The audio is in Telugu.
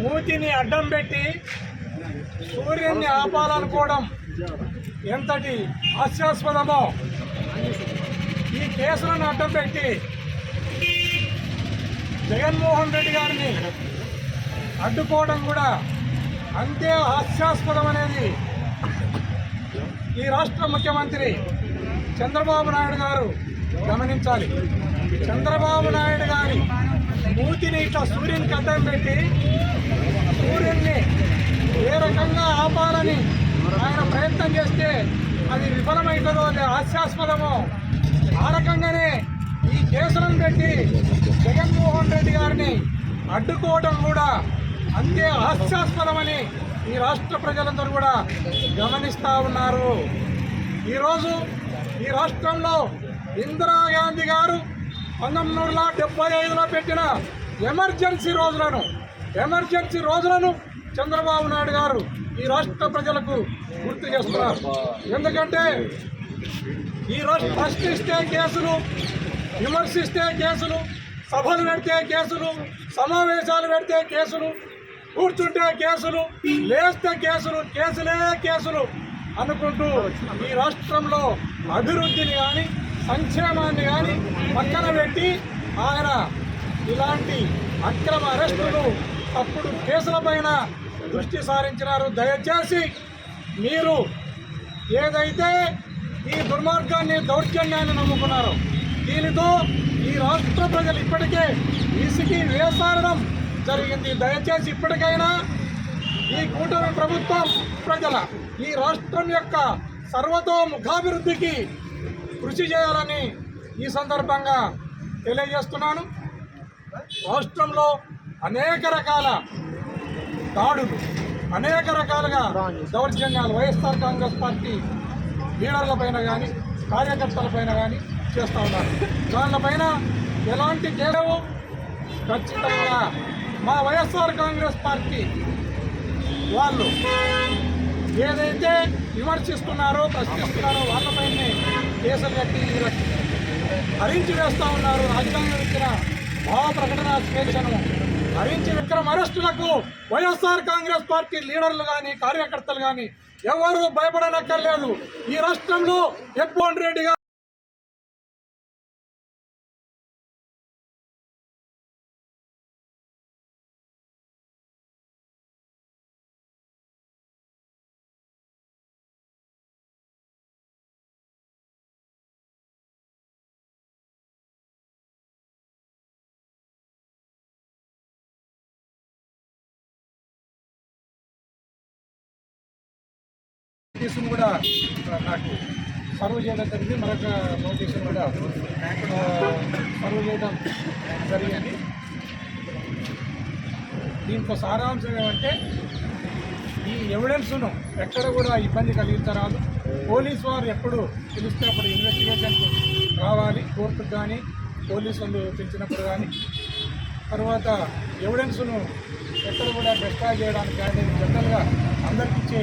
మూతిని అడ్డం పెట్టి సూర్యుని ఆపాలనుకోవడం ఎంతటి హాస్యాస్పదమో. ఈ కేసులను అడ్డం పెట్టి జగన్మోహన్ రెడ్డి గారిని అడ్డుకోవడం కూడా అంతే హాస్యాస్పదం అనేది ఈ రాష్ట్ర ముఖ్యమంత్రి చంద్రబాబు నాయుడు గారు గమనించాలి. చంద్రబాబు నాయుడు మూతిని ఇట్లా సూర్యునికి అడ్డం పెట్టి సూర్యుడిని ఏ రకంగా ఆపాలని ఆయన ప్రయత్నం చేస్తే అది విఫలమవుతుందో అది హాస్యాస్పదమో ఆ రకంగానే ఈ కేసులను పెట్టి జగన్మోహన్ రెడ్డి గారిని అడ్డుకోవడం కూడా అంతే హాస్యాస్పదమని ఈ రాష్ట్ర ప్రజలందరూ కూడా గమనిస్తూ ఉన్నారు. ఈరోజు ఈ రాష్ట్రంలో ఇందిరాగాంధీ గారు పంతొమ్మిది వందల డెబ్బై ఐదులో పెట్టిన ఎమర్జెన్సీ రోజులను ఎమర్జెన్సీ రోజులను చంద్రబాబు నాయుడు గారు ఈ రాష్ట్ర ప్రజలకు గుర్తు చేస్తున్నారు. ఎందుకంటే ఈ రోజు ప్రశ్నిస్తే కేసులు విమర్శిస్తే కేసులు సభలు పెడితే కేసులు సమావేశాలు పెడితే కేసులు కూర్చుంటే కేసులు లేస్తే కేసులు కేసులే కేసులు అనుకుంటూ ఈ రాష్ట్రంలో అభివృద్ధిని కానీ సంక్షేమాన్ని కానీ పక్కన పెట్టి ఆయన ఇలాంటి అక్రమ అరెస్టులు తప్పుడు కేసులపైన దృష్టి సారించినారు. దయచేసి మీరు ఏదైతే ఈ దుర్మార్గాన్ని దౌర్జన్యాన్ని నమ్ముకున్నారో దీనితో ఈ రాష్ట్ర ప్రజలు ఇప్పటికే ఇసుకి వేసారడం జరిగింది. దయచేసి ఇప్పటికైనా ఈ కూటమి ప్రభుత్వం ప్రజల ఈ రాష్ట్రం యొక్క సర్వతోముఖాభివృద్ధికి కృషి చేయాలని ఈ సందర్భంగా తెలియజేస్తున్నాను. రాష్ట్రంలో అనేక రకాల దాడులు అనేక రకాలుగా దౌర్జన్యాలు వైఎస్ఆర్ కాంగ్రెస్ పార్టీ లీడర్ల పైన కానీ కార్యకర్తలపైన కానీ చేస్తూ ఉన్నారు. దానిపైన ఎలాంటి కేడవు ఖచ్చితంగా మా వైఎస్ఆర్ కాంగ్రెస్ పార్టీ వాళ్ళు ఏదైతే విమర్శిస్తున్నారో ప్రశ్నిస్తున్నారో వాళ్ళపైనే కేసులు కట్టి హరించి వేస్తూ ఉన్నారు. రాజధానిలో ఇచ్చిన భావ ప్రకటన స్వేచ్ఛను హరించి విక్రమ అరెస్టులకు వైఎస్ఆర్ కాంగ్రెస్ పార్టీ లీడర్లు కానీ కార్యకర్తలు కానీ ఎవరు భయపడనక్కర్లేదు. ఈ రాష్ట్రంలో జగన్మోహన్ రెడ్డి నోటీసును కూడా నాకు సర్వ్ చేయడం జరిగింది. మరొక నోటీసును కూడా సర్వ్ చేయడం జరిగింది. దీంట్లో సారాంశం ఏమంటే ఈ ఎవిడెన్స్ను ఎక్కడ కూడా ఇబ్బంది కలిగించరాదు. పోలీస్ వారు ఎప్పుడు పిలిస్తే అప్పుడు ఇన్వెస్టిగేషన్కు రావాలి కోర్టుకు కానీ పోలీసులు పిలిచినప్పుడు కానీ. తర్వాత ఎవిడెన్స్ను ఎక్కడ కూడా డిస్ట్రాయ్ చేయడానికి కానీ జనరల్గా అందరికి ఇచ్చే